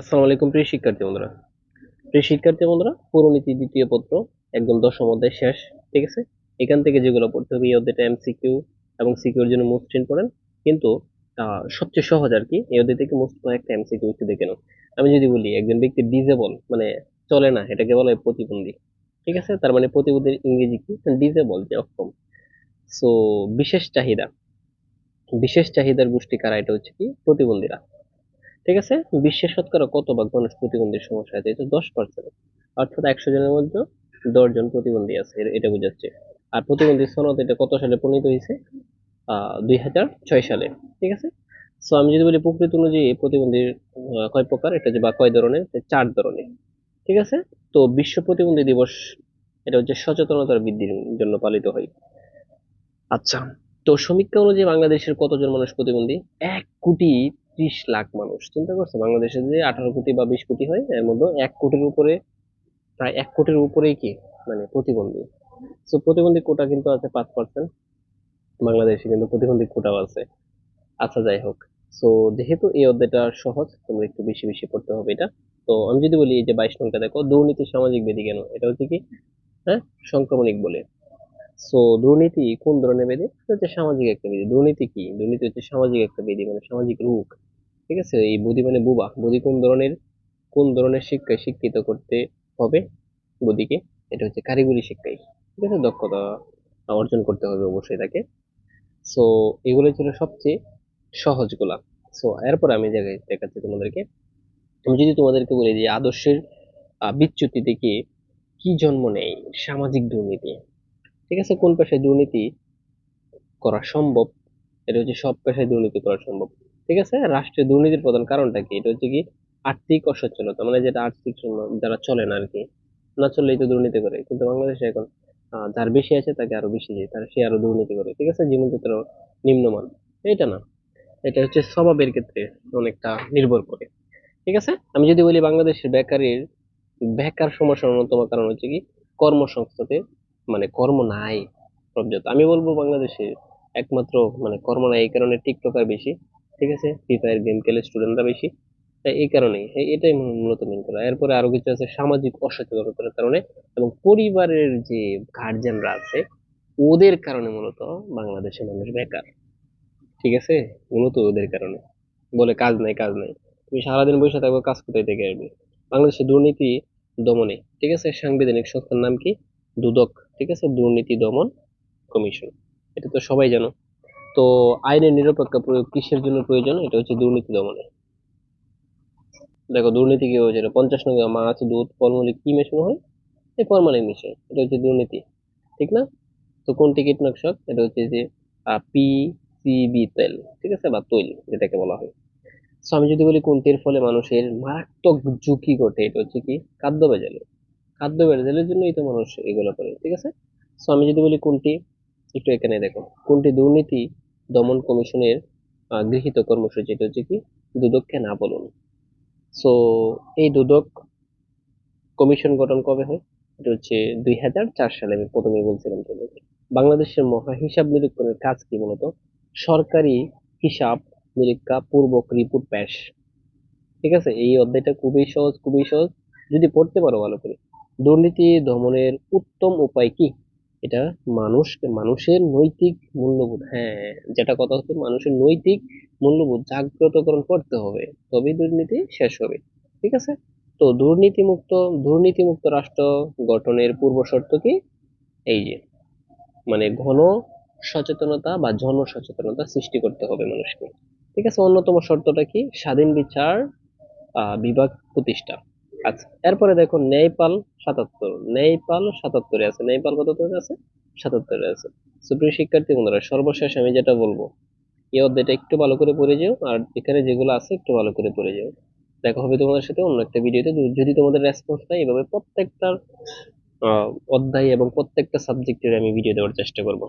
আসসালামু আলাইকুম প্রিয় শিক্ষার্থী বন্ধুরা। প্রিয় শিক্ষার্থী বন্ধুরা, পুরনীতি দ্বিতীয় পত্র, একদম দশম অধ্যায় শেষ, ঠিক আছে? এখান থেকে যেগুলো পড়তে হবে এই অধ্যায়টা এমসিকিউ এবং সিকিউর জন্য মোস্ট ইম্পর্টেন্ট কিন্তু সবচেয়ে সহজ আর কি, এই অধ্যায় থেকে মোস্ট একটা এমসিকিউ একটু দেখে নাও আমি যদি বলি, একজন ব্যক্তি ডিজেবল মানে চলে না, এটাকে বলা হয় প্রতিবন্ধী, ঠিক আছে? তার মানে প্রতিবন্ধীর ইংরেজি কি? ডিজেবল যে অক্ষম। সো বিশেষ চাহিদা, বিশেষ চাহিদার গোষ্ঠী কারা? এটা হচ্ছে কি? প্রতিবন্ধীরা। ঠিক আছে? বিশ্বের শতকরা কত ভাগ মানুষ প্রতিবন্ধীর সমস্যা আছে? এটা দশ পার্সেন্ট অর্থাৎ একশো জনের মধ্যে দশ জন প্রতিবন্ধী আছে এটা বোঝাচ্ছে। আর প্রতিবন্ধী সনদ এটা কত সালে প্রণীত হয়েছে? দুই হাজার ছয় সালে, ঠিক আছে? সো আমি যদি বলি প্রকৃতি অনুযায়ী প্রতিবন্ধীর কয় প্রকার? এটা যে বা কয় ধরনের? চার ধরনের, ঠিক আছে? তো বিশ্ব প্রতিবন্ধী দিবস, এটা হচ্ছে সচেতনতার বৃদ্ধির জন্য পালিত হয়। আচ্ছা তো সমীক্ষা অনুযায়ী বাংলাদেশের কতজন মানুষ প্রতিবন্ধী? এক কোটি ত্রিশ লাখ মানুষ। চিন্তা করছ? বাংলাদেশে যে আঠারো কোটি বা বিশ কোটি হয়, এর মধ্যে এক কোটির উপরে, প্রায় এক কোটির উপরেই কি? মানে প্রতিবন্ধী। তো প্রতিবন্ধী কোটা কিন্তু আছে পাঁচ পার্সেন্ট বাংলাদেশে কিন্তু প্রতিবন্ধী কোটাও আছে। আচ্ছা যাই হোক। তো যেহেতু এই অধ্যায়টা সহজ, তোমরা একটু বেশি বেশি পড়তে হবে এটা। তো, আমি যদি বলি এই যে বাইশ নংটা, দেখো, দুর্নীতি সামাজিক ব্যাধি কেন? এটা হচ্ছে কি? হ্যাঁ? সংক্রমণিক বলে। সো দুর্নীতি কোন ধরনের এটা হচ্ছে সামাজিক একটা ব্যাধি দুর্নীতি কি? দুর্নীতি হচ্ছে সামাজিক একটা ব্যাধি মানে সামাজিক রোগ ঠিক আছে? এই বুদ্ধি মানে বুবা। বুদ্ধি কোন ধরনের কোন ধরনের শিক্ষায় শিক্ষিত করতে হবে বুদ্ধিকে এটা হচ্ছে কারিগরি শিক্ষায়। ঠিক আছে? দক্ষতা অর্জন করতে হবে অবশ্যই তাকে। সো এগুলো ছিল সবচেয়ে সহজগুলা সো এরপর আমি জায়গায় দেখাচ্ছি তোমাদেরকে। আমি যদি তোমাদেরকে বলি যে আদর্শের বিচ্যুতি থেকে কি জন্ম নেয় সামাজিক দুর্নীতি? ঠিক আছে? কোন পেশায় দুর্নীতি করা সম্ভব? এটা হচ্ছে সব পেশায় দুর্নীতি করা সম্ভব। ঠিক আছে? রাষ্ট্রের দুর্নীতির প্রধান কারণটা কি? এটা হচ্ছে কি আর্থিক অসচ্ছলতা মানে যেটা আর্থিক যারা চলে না আর কি না চললেই তো দুর্নীতি করে। কিন্তু বাংলাদেশে এখন যার বেশি আছে তাকে আরও বেশি যায় তার সে আরও দুর্নীতি করে। ঠিক আছে? জীবনযাত্রা নিম্নমান। এটা না। এটা হচ্ছে স্বভাবের ক্ষেত্রে অনেকটা নির্ভর করে। ঠিক আছে? আমি যদি বলি বাংলাদেশের বেকারির, বেকার সমস্যার অন্যতম কারণ হচ্ছে কি কর্মসংস্থাতে মানে কর্ম নাই। আমি বলব বাংলাদেশে একমাত্র মানে কর্ম নাই, এই কারণে টিকটকার বেশি। ঠিক আছে? ফ্রি ফায়ার গেম খেলে স্টুডেন্টরা বেশি। তাই এই কারণেই। এটাই মূলত মেন করা এরপরে আরও কিছু আছে সামাজিক অসচেতনতার কারণে এবং পরিবারের যে গার্জিয়ানরা আছে, ওদের কারণে মূলত বাংলাদেশের মানুষ বেকার। ঠিক আছে? মূলত ওদের কারণে। বলে কাজ নাই কাজ নাই। তুমি সারাদিন বসে থাকবে কাজ কোথায় থেকে আসবে? বাংলাদেশে দুর্নীতি দমনে। ঠিক আছে? সাংবিধানিক সংস্থার নাম কি? দুদক। ঠিক আছে? দুর্নীতি দমন কমিশন। এটা তো সবাই জানো। তো আইনের নিরপেক্ষ প্রয়োগ কিসের জন্য প্রয়োজন? এটা হচ্ছে দুর্নীতি দমনে। দেখো, দুর্নীতি কি হয়েছে এটা পঞ্চাশ নং মাছ, দুধ, ফলমূলে কি মেশানো হয়? এই ফরমালিন মিশে এটা হচ্ছে দুর্নীতি। ঠিক না? তো কোনটি কীটনাশক? এটা হচ্ছে যে পিসিবি তেল। ঠিক আছে? বা তৈল, যেটাকে বলা হয়। সো, আমি যদি বলি কোনটির ফলে মানুষের মারাত্মক ঝুঁকি ঘটে, এটা হচ্ছে কি? খাদ্য ভেজালে খাদ্য ভেজালের জন্যই তো মানুষ এগুলো করে, ঠিক আছে? সো, আমি যদি বলি কোনটি, একটু এখানে দেখো। কোনটি দুর্নীতি? দমন কমিশনের গৃহীত কর্মসূচি। হচ্ছে কি? দুদককে না বলুন। সো, এই দুদক কমিশন গঠন কবে হয়? এটা হচ্ছে দুই হাজার চার সালে, আমি প্রথমে বলছিলাম তোমাকে বাংলাদেশের মহা হিসাব নিরীক্ষণের কাজ কি মূলত সরকারি হিসাব নিরীক্ষা পূর্বক রিপোর্ট পেশ। ঠিক আছে? এই অধ্যায়টা খুবই সহজ খুবই সহজ। যদি পড়তে পারো ভালো করে। দুর্নীতি দমনের উত্তম উপায় কি? এটা মানুষ, মানুষের নৈতিক মূল্যবোধ। হ্যাঁ যেটা কথা হচ্ছে মানুষের নৈতিক মূল্যবোধ জাগ্রতকরণ করতে হবে, তবেই দুর্নীতি শেষ হবে, ঠিক আছে? তো দুর্নীতিমুক্ত দুর্নীতিমুক্ত রাষ্ট্র গঠনের পূর্ব শর্ত কি? এই যে মানে ঘন সচেতনতা বা জন সচেতনতা সৃষ্টি করতে হবে মানুষকে, ঠিক আছে? অন্যতম শর্তটা কি? স্বাধীন বিচার বিভাগ প্রতিষ্ঠা। আচ্ছা এরপরে দেখো ন্যায়পাল সাতাত্তর ন্যায়পাল সাতাত্তরে আছে। ন্যায়পাল কততে আছে? সাতাত্তরে আছে। সুপ্রিয় শিক্ষার্থী বন্ধুরা সর্বশেষ আমি যেটা বলব এই অধ্যায়টা একটু ভালো করে পড়ে যাও আর এখানে যেগুলো আছে একটু ভালো করে পড়ে যাও। দেখা হবে তোমাদের সাথে অন্য একটা ভিডিওতে। যদি তোমাদের রেসপন্স নাই এভাবে প্রত্যেকটা আহ, অধ্যায় এবং প্রত্যেকটা সাবজেক্টের আমি ভিডিও দেওয়ার চেষ্টা করব।